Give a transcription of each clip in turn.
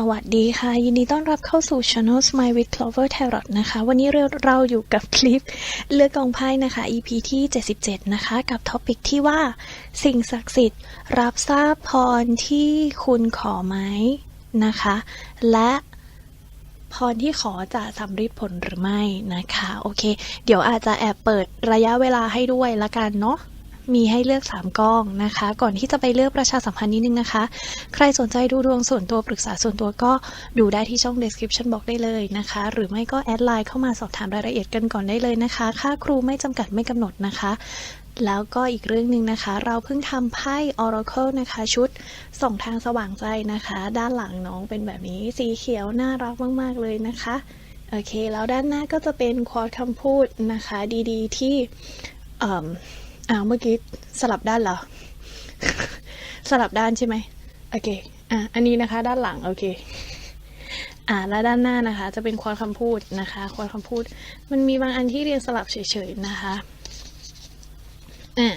สวัสดีค่ะ ยินดีต้อนรับเข้าสู่ Channel Smile with Clover Tarot นะคะ วันนี้เราเราอยู่กับคลิปเลือกกองไพ่นะคะ EP ที่ 77 นะคะ กับท็อปิกที่ว่า สิ่งศักดิ์สิทธิ์ รับทราบพรที่คุณขอไหมนะคะ และพรที่ขอจะสำเร็จผลหรือไม่นะคะ โอเค เดี๋ยวอาจจะแอบเปิดระยะเวลาให้ด้วยละกันเนาะ มีให้เลือก 3กล้องนะคะ ก่อนที่จะไปเลือกประชาสัมพันธ์นิดนึงนะคะ ใครสนใจดูดวงส่วนตัวปรึกษาส่วนตัวก็ดูได้ที่ช่อง description บอกได้เลยนะคะ หรือไม่ก็แอดไลน์เข้ามาสอบถามรายละเอียดกันก่อนได้เลยนะคะ ค่าครูไม่จำกัดไม่กำหนดนะคะ แล้วก็อีกเรื่องหนึ่งนะคะ เราเพิ่งทำไพ่ Oracle นะคะ ชุดส่องทางสว่างใจนะคะ ด้านหลังน้องเป็นแบบนี้สีเขียวน่ารักมาก ๆ เลยนะคะโอเค แล้วด้านหน้าก็จะเป็นควอตคำพูดนะคะ ดีๆ ที่ อ้าวเมื่อกี้สลับด้านเหรอ สลับด้านใช่ไหมโอเค อะอันนี้นะคะ ด้านหลังโอเค อ่าแล้วด้านหน้านะคะ จะเป็นควอตคำพูดนะคะควอตคำพูด มันมีบางอันที่เรียงสลับเฉยๆนะคะอะ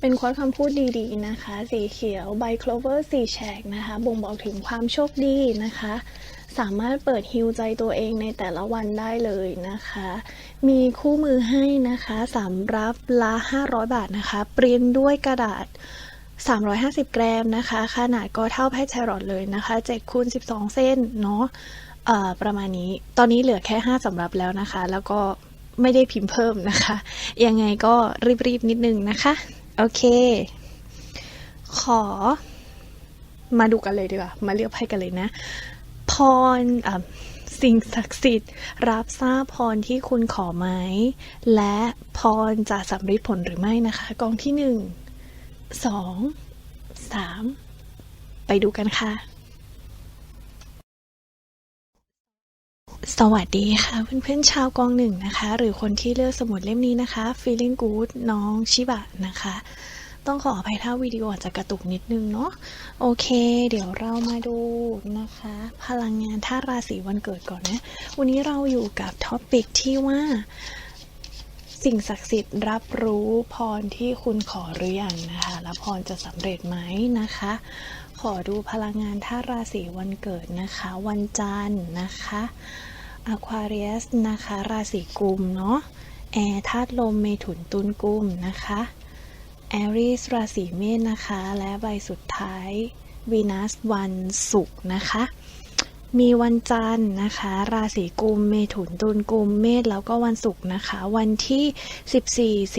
เป็นควอตคำพูดดีๆนะคะ สีเขียวใบโคลเวอร์สีแฉกนะคะ บ่งบอกถึงความโชคดีนะคะ สามารถเปิดฮิวใจตัวเองในแต่ละวันได้เลยนะคะ มีคู่มือให้นะคะสำรับละ500 บาทนะคะ ปริ้นด้วยกระดาษ 350 กรัมนะคะ ขนาดก็เท่าแพทแชรอตเลยนะคะ7คูณ12 เส้นเนาะประมาณนี้ ตอนนี้เหลือแค่ 5สำรับแล้วนะคะ แล้วก็ไม่ได้พิมพ์เพิ่มนะคะ ยังไงก็รีบๆนิดนึงนะคะ โอเค ขอมาดูกันเลยดีกว่า มาเลือกไพ่กันเลยนะ พรสิ่งศักดิ์สิทธิ์ รับทราบพรที่คุณขอไหม และพรจะสำเร็จผลหรือไม่นะคะ กองที่หนึ่งสองสามไปดูกันค่ะ สวัสดีค่ะ เพื่อนๆชาวกองหนึ่งนะคะ หรือคนที่เลือกสมุดเล่มนี้นะคะ Feeling Good น้องชิบะนะคะ ต้องขออภัยถ้าวิดีโออาจจะกระตุกนิดนึงเนาะโอเค เดี๋ยวเรามาดูนะคะ พลังงานท่าราศีวันเกิดก่อนนะ วันนี้เราอยู่กับท็อปิกที่ว่าสิ่งศักดิ์สิทธิ์รับรู้พรที่คุณขอหรือยังนะคะ และพรจะสำเร็จไหมนะคะ ขอดูพลังงานท่าราศีวันเกิดนะคะ วันจันทร์นะคะอควาเรียสนะคะ ราศีกุมเนาะแอร์ธาตุลมเมถุนตุลกุมนะคะ แอริสราศีเมษนะคะ และใบสุดท้ายวีนัสวันศุกร์นะคะ มีวันจันทร์นะคะ ราศีกุมเมถุนตุลกุมเมษแล้วก็วันศุกร์นะคะ วันที่ 14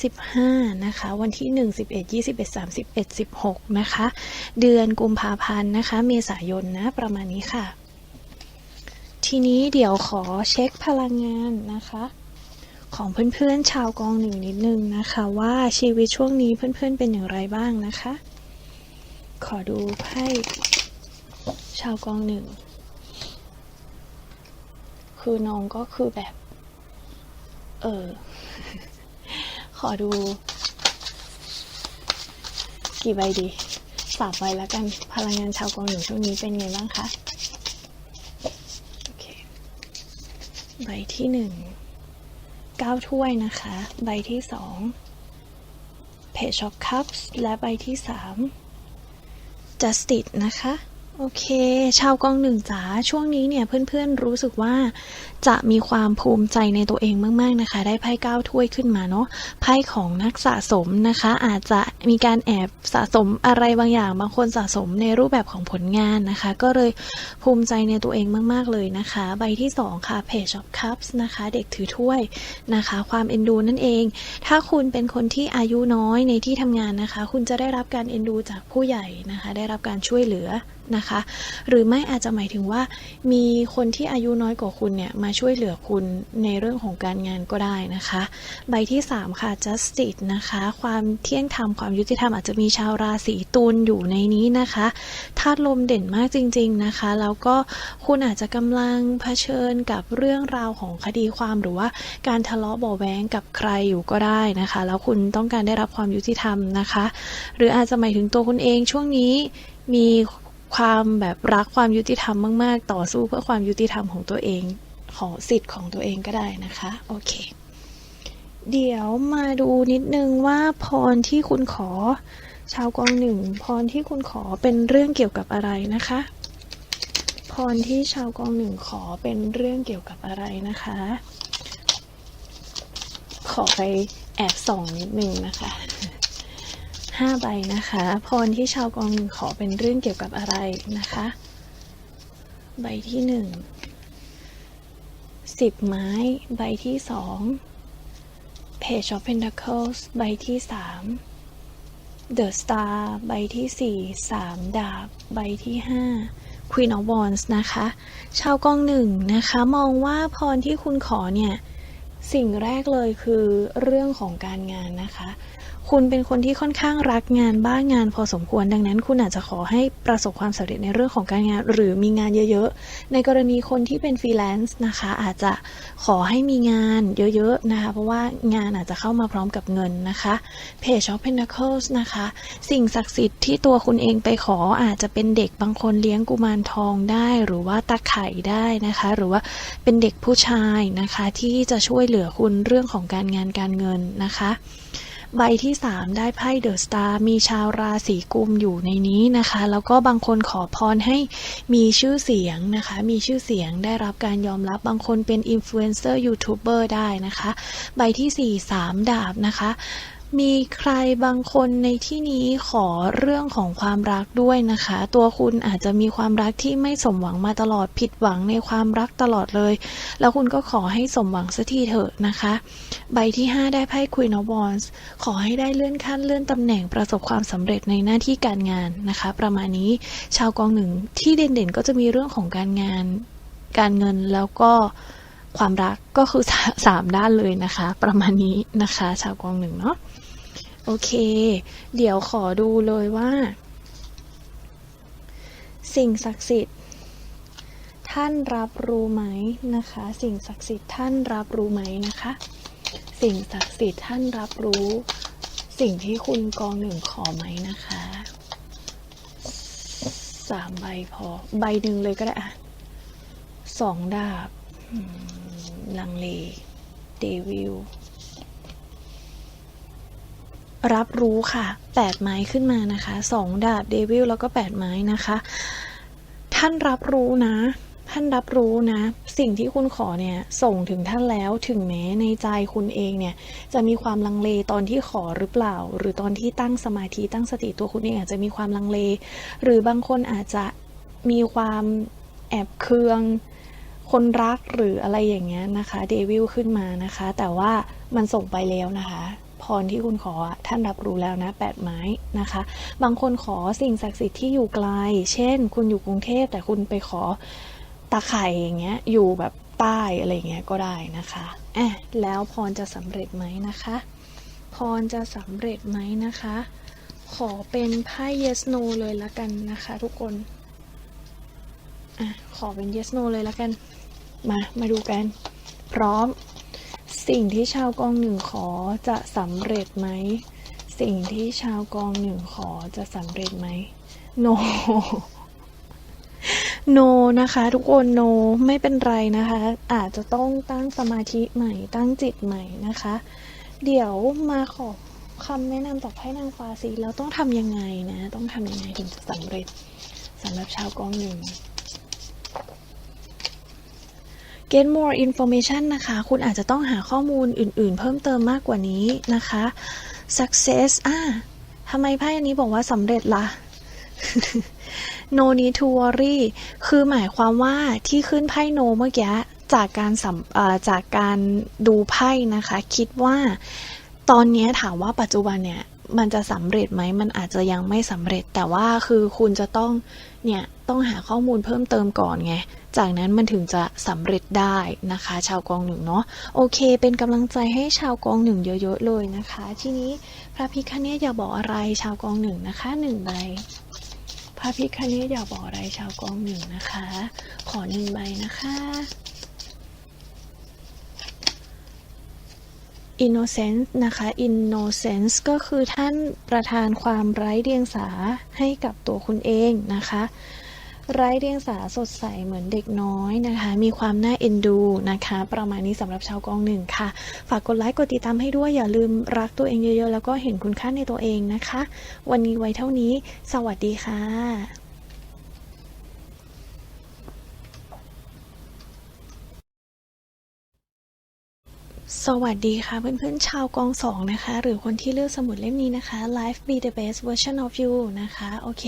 11 25 นะคะ วันที่ 1 11 21 31 16 นะคะ เดือนกุมภาพันธ์นะคะ เมษายนนะประมาณนี้ค่ะ ทีนี้เดี๋ยวขอเช็คพลังงานนะคะ ของเพื่อนๆชาวกองหนึ่งนิดนึงนะคะ ว่าชีวิตช่วงนี้เพื่อนๆเป็นอย่างไรบ้างนะคะ ขอดูไพ่ชาวกองหนึ่ง คือน้องก็คือแบบ เออ ขอดู กี่ใบดีสามใบแล้วกันพลังงานชาวกองหนึ่งช่วงนี้เป็นไงบ้างคะ โอเค ใบที่หนึ่ง เก้าถ้วยนะคะ ใบที่สอง Page of Cups และใบที่สาม Justice นะคะ โอเค ชาวกองหนึ่งจ๋าช่วงนี้เนี่ยเพื่อนๆรู้สึกว่า จะมีความภูมิใจในตัวเองมากๆนะคะ ได้ไพ่เก้าถ้วยขึ้นมาเนาะไพ่ของนักสะสมนะคะ อาจจะมีการแอบสะสมอะไรบางอย่าง บางคนสะสมในรูปแบบของผลงานนะคะ ก็เลยภูมิใจในตัวเองมาก ๆ เลยนะคะ ใบที่สองค่ะ Page of Cups นะคะ เด็กถือถ้วยนะคะ ความเอ็นดูนั่นเอง ถ้าคุณเป็นคนที่อายุน้อยในที่ทำงานนะคะ คุณจะได้รับการเอ็นดูจากผู้ใหญ่นะคะ ได้รับการช่วยเหลือนะคะ หรือไม่อาจจะหมายถึงว่ามีคนที่อายุน้อยกว่าคุณเนี่ยมาช่วยเหลือคุณในเรื่องของการงานก็ได้นะคะ ใบที่ 3 ค่ะ justice นะคะ ความเที่ยงธรรมความยุติธรรมอาจจะมีชาวราศีตุลอยู่ในนี้นะคะธาตุลมเด่นมากจริง ๆนะคะ แล้วก็คุณอาจจะกำลังเผชิญกับเรื่องราวของคดีความหรือว่าการทะเลาะเบาะแว้งกับใครอยู่ก็ได้นะคะ แล้วคุณต้องการได้รับความยุติธรรมนะคะ หรืออาจจะหมายถึงตัวคุณเองช่วงนี้มีความแบบรักความยุติธรรมมาก ๆ ต่อสู้เพื่อความยุติธรรมของตัวเอง ขอสิทธิ์ของตัวเองก็ได้นะคะ โอเค เดี๋ยวมาดูนิดนึงว่าพรที่คุณขอ ชาวกองหนึ่งพรที่คุณขอเป็นเรื่องเกี่ยวกับอะไรนะคะ พรที่ชาวกองหนึ่งขอเป็นเรื่องเกี่ยวกับอะไรนะคะ ขอไปแอบส่องนิดนึงนะคะห้าใบนะคะ พรที่ชาวกองหนึ่งขอเป็นเรื่องเกี่ยวกับอะไรนะคะ ใบที่หนึ่ง สิบไม้ ใบที่สอง Page of Pentacles ใบที่สาม The Star ใบที่สี่สามดาบ ใบที่ห้า Queen of Wands นะคะ ชาวกองหนึ่งนะคะ มองว่าพรที่คุณขอเนี่ย สิ่งแรกเลยคือเรื่องของการงานนะคะ คุณเป็นคนที่ค่อนข้างรักงานบ้างงานพอสมควรดังนั้น คุณอาจจะขอให้ประสบความสำเร็จในเรื่องของการงาน หรือมีงานเยอะๆ ในกรณีคนที่เป็นฟรีแลนซ์นะคะ อาจจะขอให้มีงานเยอะๆนะคะ เพราะว่างานอาจจะเข้ามาพร้อมกับเงินนะคะ Page of Pentacles นะคะ สิ่งศักดิ์สิทธิ์ที่ตัวคุณเองไปขออาจจะเป็นเด็กบางคนเลี้ยงกุมารทองได้ หรือว่าตาไข่ได้นะคะ หรือว่าเป็นเด็กผู้ชายนะคะที่จะช่วยเหลือคุณเรื่องของการงานการเงินนะคะ ใบที่3ได้ไพ่เดอะสตาร์มีชาวราศีกุมอยู่ในนี้นะคะ แล้วก็บางคนขอพรให้มีชื่อเสียงนะคะ มีชื่อเสียงได้รับการยอมรับบางคนเป็นอินฟลูเอนเซอร์ยูทูบเบอร์ได้นะคะ ใบที่4 3ดาบนะคะ มีใครบางคนในที่นี้ขอเรื่องของความรักด้วยนะคะ ตัวคุณอาจจะมีความรักที่ไม่สมหวังมาตลอดผิดหวังในความรักตลอดเลย แล้วคุณก็ขอให้สมหวังสักทีเถอะนะคะ ใบที่ 5 ได้ไพ่ Queen of Wands ขอให้ได้เลื่อนขั้นเลื่อนตำแหน่งประสบความสำเร็จในหน้าที่การงานนะคะ ประมาณนี้ชาวกองหนึ่งที่เด่นๆ ก็จะมีเรื่องของการงาน การเงินแล้วก็ความรักก็คือสามด้านเลยนะคะ ประมาณนี้นะคะ ชาวกองหนึ่งเนาะ โอเค เดี๋ยวขอดูเลยว่า สิ่งศักดิ์สิทธิ์ ท่านรับรู้ไหมนะคะ สิ่งศักดิ์สิทธิ์ท่านรับรู้ไหมนะคะ สิ่งศักดิ์สิทธิ์ท่านรับรู้ สิ่งที่คุณกองหนึ่งขอไหมนะคะสามใบพอ ใบหนึ่งเลยก็ได้อะสองดาบลังเลเดวิล รับรู้ค่ะแปดไม้ขึ้นมานะคะสองดาบเดวิลแล้วก็แปดไม้นะคะ ท่านรับรู้นะ ท่านรับรู้นะ สิ่งที่คุณขอเนี่ยส่งถึงท่านแล้วถึงแม้ในใจคุณเองเนี่ยจะมีความลังเลตอนที่ขอหรือเปล่า หรือตอนที่ตั้งสมาธิตั้งสติตัวคุณเองอาจจะมีความลังเล หรือบางคนอาจจะมีความแอบเคืองคนรักหรืออะไรอย่างเงี้ยนะคะเดวิลขึ้นมานะคะ แต่ว่ามันส่งไปแล้วนะคะ พรที่คุณขอท่านรับรู้แล้วนะแปดไม้นะคะ บางคนขอสิ่งศักดิ์สิทธิ์ที่อยู่ไกล เช่น คุณอยู่กรุงเทพแต่คุณไปขอตาไข่อย่างเงี้ยอยู่แบบใต้อะไรเงี้ยก็ได้นะคะอะแล้วพรจะสำเร็จไหมนะคะ พรจะสำเร็จไหมนะคะ ขอเป็นไพ่ yes no เลยละกันนะคะ ทุกคนอะขอเป็น yes no เลยละกัน มา มาดูกัน พร้อม สิ่งที่ชาวกองหนึ่งขอจะสำเร็จไหม สิ่งที่ชาวกองหนึ่งขอจะสำเร็จไหม no no นะคะ ทุกคน no ไม่เป็นไรนะคะ อาจจะต้องตั้งสมาธิใหม่ ตั้งจิตใหม่นะคะ เดี๋ยวมาขอคำแนะนำจากไพ่นางฟ้าสิแล้วต้องทำยังไงนะ ต้องทำยังไงถึงจะสำเร็จสำหรับชาวกองหนึ่ง get more information นะคะ คุณอาจจะต้องหาข้อมูลอื่นๆ เพิ่มเติมมากกว่านี้นะคะ success อ่าทำไมไพ่อันนี้บอกว่าสำเร็จละ่ะ no need to worry คือหมายความว่าที่ขึ้นไพ่ no เมื่อกี้จากการสัมจากการดูไพ่นะคะ คิดว่าตอนนี้ถามว่าปัจจุบันเนี่ย มันจะสำเร็จไหมมันอาจจะยังไม่สำเร็จ แต่ว่าคือคุณจะต้องเนี่ยต้องหาข้อมูลเพิ่มเติมก่อนไง จากนั้นมันถึงจะสำเร็จได้นะคะ ชาวกองหนึ่งเนาะโอเค เป็นกำลังใจให้ชาวกองหนึ่งเยอะๆเลยนะคะ ทีนี้พระพิคเนตอยากบอกอะไรชาวกองหนึ่งนะคะหนึ่งใบพระพิคเนตอยากบอกอะไรชาวกองหนึ่งนะคะ ขอหนึ่งใบนะคะ innocence นะคะ innocence ก็คือท่านประทานความไร้เดียงสาให้กับตัวคุณเองนะคะ ไร้เดียงสาสดใสเหมือนเด็กน้อยนะคะ มีความน่าเอ็นดูนะคะ ประมาณนี้สำหรับชาวกองหนึ่งค่ะ ฝากกดไลค์กดติดตามให้ด้วยอย่าลืมรักตัวเองเยอะๆ แล้วก็เห็นคุณค่าในตัวเองนะคะ วันนี้ไว้เท่านี้ สวัสดีค่ะ สวัสดีค่ะเพื่อนๆชาวกองสองนะคะ หรือคนที่เลือกสมุดเล่มนี้นะคะ Life be the best version of you นะคะ โอเค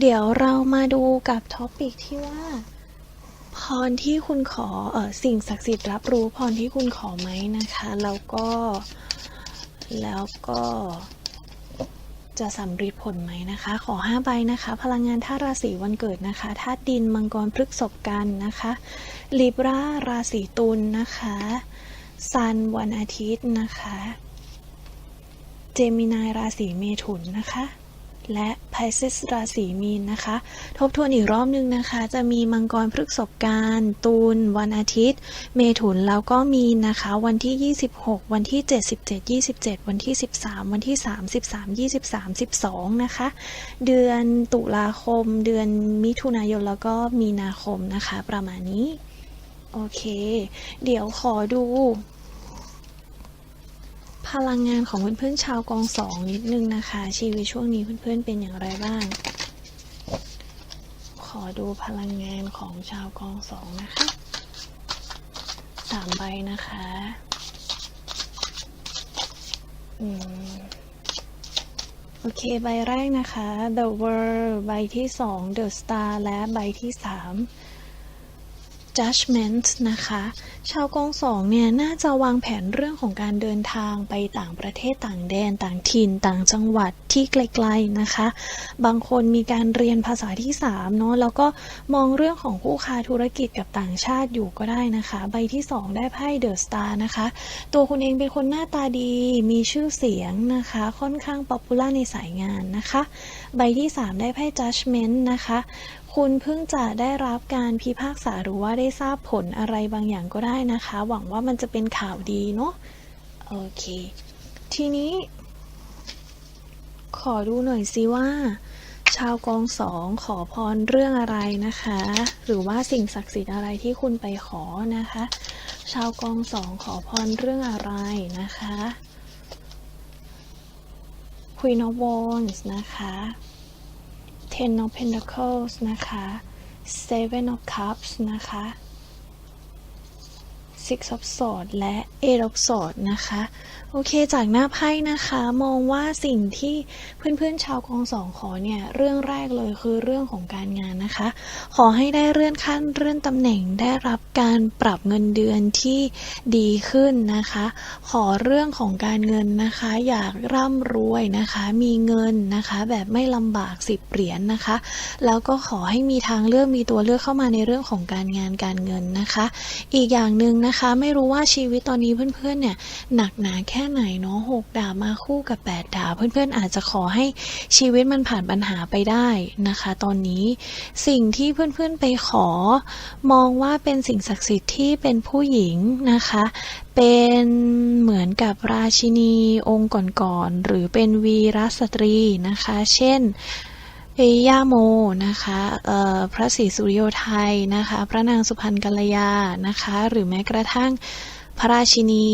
เดี๋ยวเรามาดูกับท็อปิกที่ว่า พรที่คุณขอเออสิ่งศักดิ์สิทธิ์รับรู้พรที่คุณขอไหมนะคะ แล้วก็ แล้วก็จะสำเร็จผลไหมนะคะ ขอ 5 ใบนะคะ พลังงานธาตุราศีวันเกิดนะคะธาตุดินมังกรพฤกษบกันนะคะลิบราราศีตุลนะคะ ซันวันอาทิตย์นะคะ เจมินายราศีเมถุนนะคะ และไพเซสราศีมีนนะคะ ทบทวนอีกรอบนึงนะคะ จะมีมังกรพฤกษบการตูน วันอาทิตย์ เมถุนแล้วก็มีนนะคะ วันที่ 26 วันที่77 27 วันที่ 13 วันที่33 23 12 นะคะ เดือนตุลาคม เดือนมิถุนายนแล้วก็มีนาคมนะคะ ประมาณนี้ โอเค เดี๋ยวขอดู พลังงานของเพื่อนๆชาวกองสองนิดนึงนะคะ ชีวิตช่วงนี้เพื่อนๆเป็นอย่างไรบ้าง ขอดูพลังงานของชาวกองสองนะคะสามใบนะคะอืมโอเค ใบแรกนะคะ The World ใบที่สอง The Star และใบที่สาม judgment นะคะ ชาวกองสองเนี่ย น่าจะวางแผนเรื่องของการเดินทางไปต่างประเทศต่างแดน ต่างถิ่น ต่างจังหวัดที่ไกลๆนะคะ บางคนมีการเรียนภาษาที่3เนาะแล้วก็มองเรื่องของคู่ค้าธุรกิจกับต่างชาติอยู่ก็ได้นะคะ ใบที่ 2 ได้ไพ่เดอะสตาร์นะคะ ตัวคุณเองเป็นคนหน้าตาดี มีชื่อเสียงนะคะ ค่อนข้างป๊อปปูล่าในสายงานนะคะ ใบที่ 3 ได้ไพ่ judgment นะคะ คุณเพิ่งจะได้รับการพิพากษาหรือว่าได้ทราบผลอะไรบางอย่างก็ได้นะคะ หวังว่ามันจะเป็นข่าวดีเนาะโอเค ทีนี้ ขอดูหน่อยสิว่า ชาวกองสองขอพรเรื่องอะไรนะคะ หรือว่าสิ่งศักดิ์สิทธิ์อะไรที่คุณไปขอนะคะ ชาวกองสองขอพรเรื่องอะไรนะคะ Queen of Wands นะคะ Ten of Pentacles นะคะ Seven of Cups นะคะ Six of Swords และ Eight of Swords นะคะ โอเคจากหน้าไพ่นะคะ มองว่าสิ่งที่เพื่อนๆชาวกองสองขอเนี่ย เรื่องแรกเลยคือเรื่องของการงานนะคะ ขอให้ได้เลื่อนขั้นเลื่อนตำแหน่งได้รับการปรับเงินเดือนที่ดีขึ้นนะคะ ขอเรื่องของการเงินนะคะ อยากร่ำรวยนะคะ มีเงินนะคะ แบบไม่ลำบากสิบเหรียญนนะคะ แล้วก็ขอให้มีทางเลือกมีตัวเลือกเข้ามาในเรื่องของการงานการเงินนะคะ อีกอย่างหนึ่งนะคะไม่รู้ว่าชีวิตตอนนี้เพื่อนๆเนี่ยหนักหนาแค่ไหนเนาะหกดาบมาคู่กับแปดดาบเพื่อนๆอาจจะขอให้ชีวิตมันผ่านปัญหาไปได้นะคะ ตอนนี้สิ่งที่เพื่อนๆไปขอ มองว่าเป็นสิ่งศักดิ์สิทธิ์ที่เป็นผู้หญิงนะคะ เป็นเหมือนกับราชินีองค์ก่อนๆหรือเป็นวีรสตรีนะคะ เช่น เอย่าโมนะคะพระศรีสุริโยไทยนะคะ พระนางสุพรรณกัลยานะคะ หรือแม้กระทั่งพระราชินี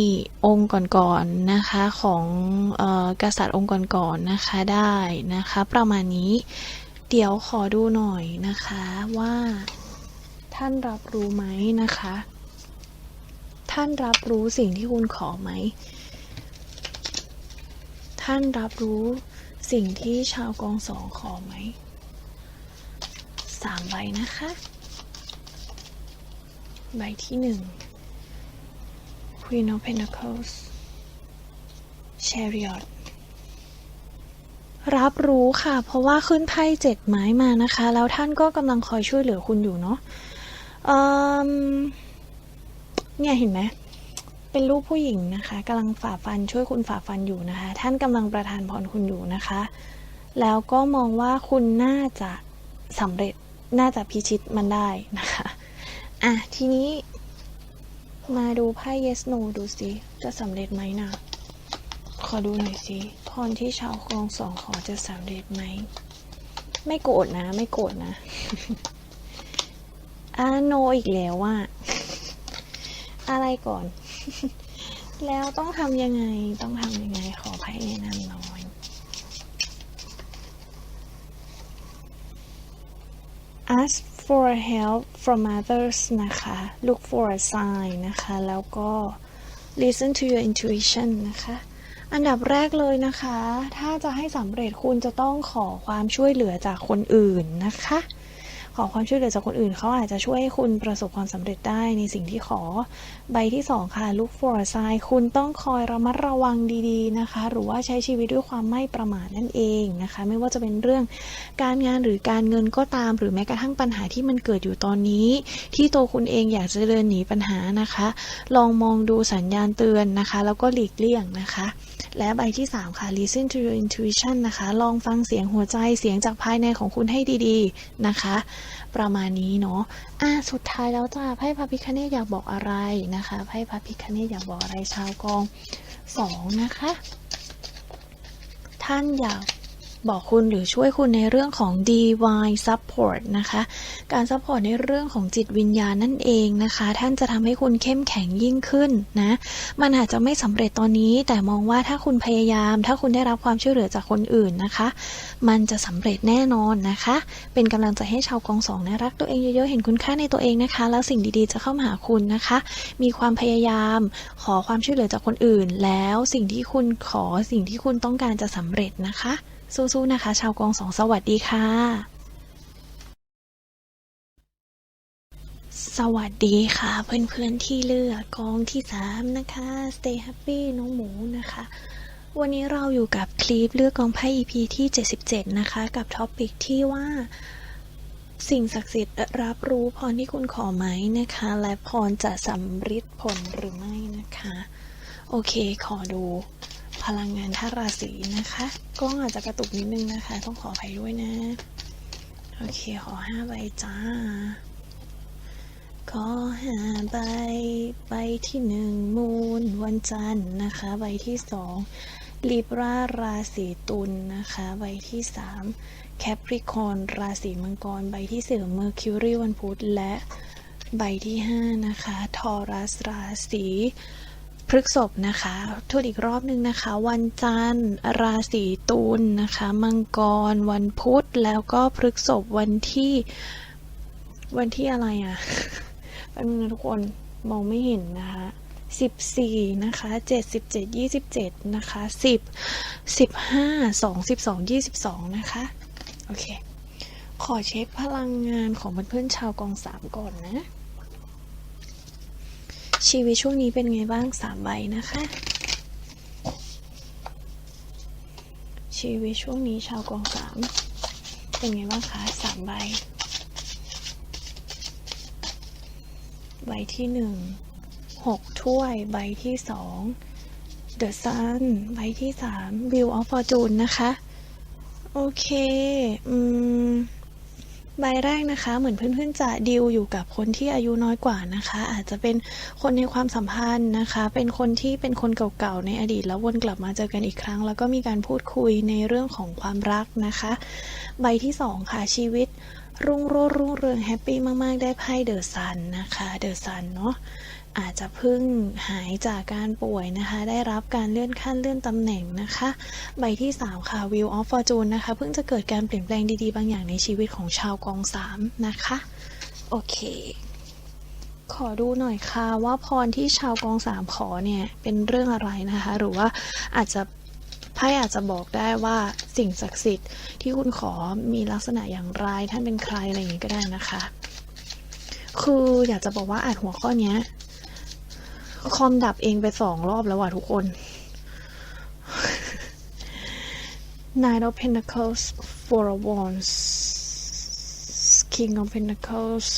องค์ก่อนๆนะคะของออกษัตริย์องค์ก่อนๆนะคะได้นะคะประมาณนี้เดี๋ยวขอดูหน่อยนะคะว่าท่านรับรู้ไหมนะคะ ท่านรับรู้สิ่งที่คุณขอไหม ท่านรับรู้ สิ่งที่ชาวกองสองขอไหมสามใบนะคะ ใบที่หนึ่ง Queen of Pentacles Chariot รับรู้ค่ะ เพราะว่าขึ้นไพ่เจ็ดไม้มานะคะ แล้วท่านก็กำลังคอยช่วยเหลือคุณอยู่เนาะเเนี่ยเห็นไหม เป็นรูปผู้หญิงนะคะกำลังฝ่าฟันช่วยคุณฝ่าฟันอยู่นะคะ ท่านกำลังประทานพรคุณอยู่นะคะ แล้วก็มองว่าคุณน่าจะสำเร็จน่าจะพิชิตมันได้นะคะอะทีนี้มาดูไพ่ yes no ดูสิจะสำเร็จไหมนะขอดูหน่อยสิพรที่ชาวกองสองขอจะสำเร็จไหม ไม่โกรธนะ ไม่โกรธนะอ่า no อีกแล้วว่าอะไรก่อน แล้วต้องทำยังไงต้องทำยังไงขอไพ่แนะนำน่อย ask for help from others นะคะ look for a sign นะคะ แล้วก็ listen to your intuition นะคะ อันดับแรกเลยนะคะ ถ้าจะให้สำเร็จคุณจะต้องขอความช่วยเหลือจากคนอื่นนะคะ ขอความช่วยเหลือจากคนอื่นเขาอาจจะช่วยให้คุณประสบความสำเร็จได้ในสิ่งที่ขอ ใบที่สองค่ะ look for a sign คุณต้องคอยระมัดระวังดีๆนะคะ หรือว่าใช้ชีวิตด้วยความไม่ประมาทนั่นเองนะคะ ไม่ว่าจะเป็นเรื่องการงานหรือการเงินก็ตาม หรือแม้กระทั่งปัญหาที่มันเกิดอยู่ตอนนี้ ที่ตัวคุณเองอยากจะเดินหนีปัญหานะคะ ลองมองดูสัญญาณเตือนนะคะ แล้วก็หลีกเลี่ยงนะคะ และใบที่ 3 ค่ะ listen to your intuition นะคะ ลองฟังเสียงหัวใจเสียงจากภายในของคุณให้ดีๆนะคะ ประมาณนี้เนาะอะสุดท้ายแล้วจ้าไพ่พระพิคเนตอยากบอกอะไรนะคะไพ่พระพิคเนตอยากบอกอะไรชาวกองสองนะคะ ท่านอยาก บอกคุณหรือช่วยคุณในเรื่องของ divine support นะคะ การ support ในเรื่องของจิตวิญญาณนั่นเองนะคะ ท่านจะทำให้คุณเข้มแข็งยิ่งขึ้นนะ มันอาจจะไม่สำเร็จตอนนี้ แต่มองว่าถ้าคุณพยายาม ถ้าคุณได้รับความช่วยเหลือจากคนอื่นนะคะ มันจะสำเร็จแน่นอนนะคะ เป็นกำลังใจให้ชาวกองสองนะรักตัวเองเยอะๆ เห็นคุณค่าในตัวเองนะคะ แล้วสิ่งดีๆจะเข้ามาหาคุณนะคะ มีความพยายามขอความช่วยเหลือจากคนอื่น แล้วสิ่งที่คุณขอสิ่งที่คุณต้องการจะสำเร็จนะคะ สู้ๆนะคะ ชาวกองสองสวัสดีค่ะ สวัสดีค่ะ เพื่อนๆที่เลือกกองที่3นะคะ Stay Happy น้องหมูนะคะ วันนี้เราอยู่กับคลิปเลือกกองไพ่ EP ที่ 77 นะคะ กับท็อปิกที่ว่าสิ่งศักดิ์สิทธิ์รับรู้พรที่คุณขอไหมนะคะ และพรจะสำเร็จผลหรือไม่นะคะ โอเค ขอดู พลังงานท่าราศีนะคะกล้องอาจจะกระตุกนิดนึงนะคะ ต้องขออภัยด้วยนะ โอเค ขอห้าใบจ้า ขอหาใบ ใบที่หนึ่งมูนวันจันทร์นะคะ ใบที่สองลิบราราศีตุลนะคะ ใบที่สามแคปริคอนราศีมังกร ใบที่สี่เมอร์คิวรีวันพุธและใบที่ห้านะคะทอรัสราศี พฤกษภนะคะทุดอีกรอบหนึ่งนะคะ วันจันทร์ ราศีตุลนะคะ มังกร วันพุธ แล้วก็พฤกษภวันที่ วันที่อะไรอะ่ะแป๊บนึงนะทุกคนมองไม่เห็นนะคะสิบสี่นะคะเจ็ดสิบเจ็ดยี่สิบเจ็ดนะคะสิบสิบห้าสองสิบสองยี่สิบสองนะคะ โอเค ขอเช็คพลังงานของเพื่อนๆชาวกองสามก่อนนะ ชีวิตช่วงนี้เป็นไงบ้างสามใบนะคะ ชีวิตช่วงนี้ชาวกองสามเป็นไงบ้างคะสามใบ ใบที่หนึ่งหกถ้วย ใบที่สอง The Sun ใบที่สาม Wheel of Fortune นะคะ โอเค อืม ใบแรกนะคะ เหมือนเพื่อนๆจะดีลอยู่กับคนที่อายุน้อยกว่านะคะ อาจจะเป็นคนในความสัมพันธ์นะคะ เป็นคนที่เป็นคนเก่าๆในอดีต แล้ววนกลับมาเจอกันอีกครั้ง แล้วก็มีการพูดคุยในเรื่องของความรักนะคะ ใบที่สองค่ะชีวิตรุ่งโรจน์รุ่งเรืองแฮปปี้มากๆ ได้ไพ่เดอะซันนะคะเดอะซันเนาะ อาจจะเพิ่งหายจากการป่วยนะคะ ได้รับการเลื่อนขั้นเลื่อนตำแหน่งนะคะ ใบที่ 3 ค่ะ Wheel of Fortune นะคะ เพิ่งจะเกิดการเปลี่ยนแปลงดีๆ บางอย่างในชีวิตของชาวกอง3นะคะ โอเค ขอดูหน่อยค่ะว่าพรที่ชาวกอง3ขอเนี่ย เป็นเรื่องอะไรนะคะ หรือว่าอาจจะไพ่อาจจะบอกได้ว่าสิ่งศักดิ์สิทธิ์ที่คุณขอมีลักษณะอย่างไรท่านเป็นใครอะไรอย่างนี้ก็ได้นะคะ คืออยากจะบอกว่าอ่านหัวข้อเนี้ย คอมดับเองไปสองรอบแล้วว่ะทุกคน Nine of Pentacles Four of Wands King of Pentacles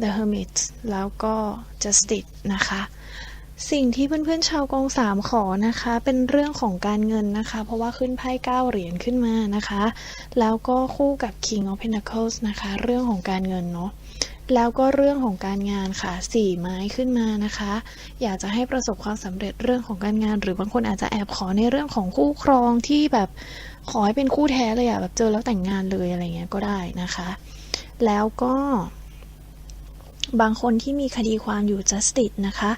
The Hermit แล้วก็ Justice นะคะสิ่งที่เพื่อนๆชาวกองสามขอนะคะ เป็นเรื่องของการเงินนะคะ เพราะว่าขึ้นไพ่เก้าเหรียญขึ้นมานะคะ แล้วก็คู่กับ King of Pentacles นะคะ เรื่องของการเงินเนาะ แล้วก็เรื่องของการงานค่ะสี่ไม้ขึ้นมานะคะ อยากจะให้ประสบความสำเร็จเรื่องของการงาน หรือบางคนอาจจะแอบขอในเรื่องของคู่ครองที่แบบขอให้เป็นคู่แท้เลยอะแบบเจอแล้วแต่งงานเลยอะไรเงี้ยก็ได้นะคะ แล้วก็บางคนที่มีคดีความอยู่ justice นะคะ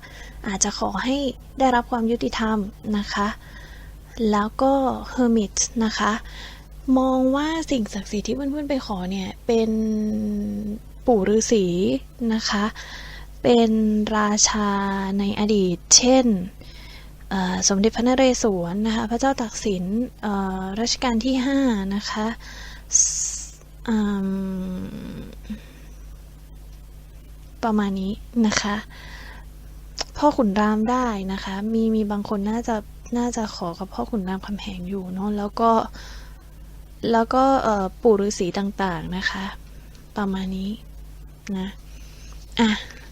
อาจจะขอให้ได้รับความยุติธรรมนะคะ แล้วก็ hermit นะคะ มองว่าสิ่งศักดิ์สิทธิ์ที่เพื่อนๆไปขอเนี่ย เป็น ปู่ฤาษีนะคะ เป็นราชาในอดีต เช่นสมเด็จพระนเรศวรนะคะ พระเจ้าตากสินรัชกาลที่ 5 นะคะประมาณนี้นะคะ พ่อขุนรามได้นะคะ มีมีบางคนน่าจะน่าจะขอกับพ่อขุนรามคำแหงอยู่เนาะแล้วก็แล้วก็ปู่ฤาษีต่างๆนะคะ ประมาณนี้ นะอะ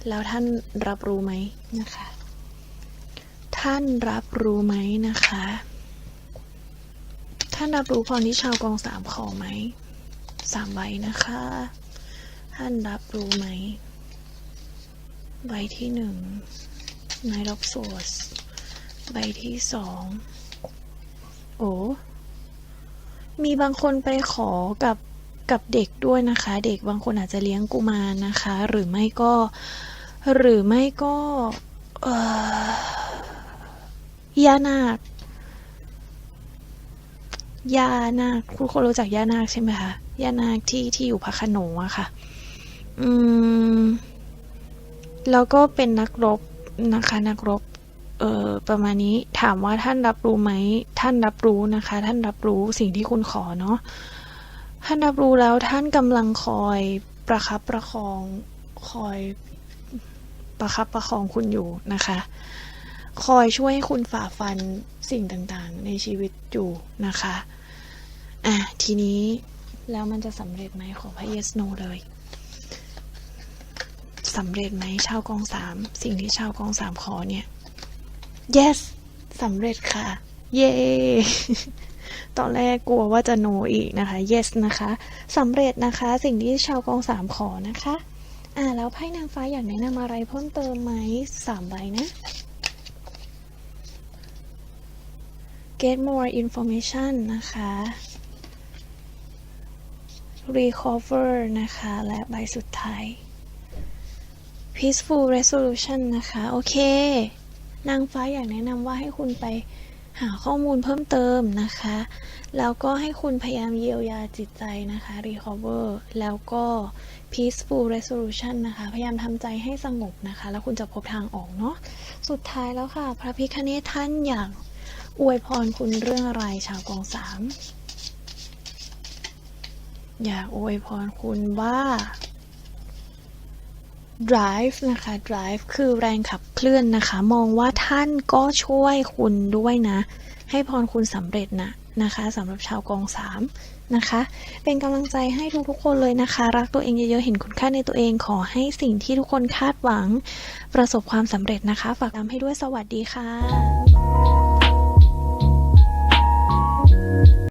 แล้วท่านรับรู้ไหมนะคะ ท่านรับรู้ไหมนะคะ ท่านรับรู้พรที่ชาวกองสามขอไหมสามใบนะคะ ท่านรับรู้ไหมใบที่หนึ่ง Knight of Swords ใบที่สองโอ้มีบางคนไปขอกับ กับเด็กด้วยนะคะ เด็กบางคนอาจจะเลี้ยงกุมารนะคะ หรือไม่ก็ หรือไม่ก็ย่านาคย่านาคคุณคนรู้จักย่านาคใช่ไหมคะย่านาคที่ที่อยู่พระขนงอะค่ะ อืม แล้วก็เป็นนักรบนะคะนักรบ เอ่อ ประมาณนี้ ถามว่าท่านรับรู้ไหม ท่านรับรู้นะคะ ท่านรับรู้สิ่งที่คุณขอเนาะ ท่านรับรู้แล้วท่านกำลังคอยประคับประคองคอยประคับประคองคุณอยู่นะคะ คอยช่วยให้คุณฝ่าฟันสิ่งต่างๆ ในชีวิตอยู่นะคะอะทีนี้แล้วมันจะสำเร็จไหมขอพระ yes no เลยสำเร็จไหมชาวกองสามสิ่งที่ชาวกองสามขอเนี่ย yes สำเร็จค่ะ เย้ ตอนแรกกลัวว่าจะ no อีกนะคะ yes นะคะสำเร็จนะคะสิ่งที่ชาวกองสามขอนะคะอ่าแล้วไพ่นางฟ้าอยากแนะนำอะไรเพิ่มเติมไหมสามใบนะ get more information นะคะ recover นะคะ และใบสุดท้าย peaceful resolution นะคะ โอเค นางฟ้าอยากแนะนำว่าให้คุณไป หาข้อมูลเพิ่มเติมนะคะ แล้วก็ให้คุณพยายามเยียวยาจิตใจนะคะ recover แล้วก็ peaceful resolution นะคะ พยายามทำใจให้สงบนะคะ แล้วคุณจะพบทางออกเนาะ สุดท้ายแล้วค่ะ พระพิคเนศท่านอยากอวยพรคุณเรื่องอะไรชาวกองสาม อยากอวยพรคุณว่า drive นะคะ drive คือแรงขับเคลื่อนนะคะ มองว่าท่านก็ช่วยคุณด้วยนะ ให้พรคุณสำเร็จนะนะคะสำหรับชาวกองสามนะคะ เป็นกำลังใจให้ทุกๆคนเลยนะคะ รักตัวเองเยอะๆ เห็นคุณค่าในตัวเองขอให้สิ่งที่ทุกคนคาดหวัง ประสบความสำเร็จนะคะ ฝากตามให้ด้วยสวัสดีค่ะ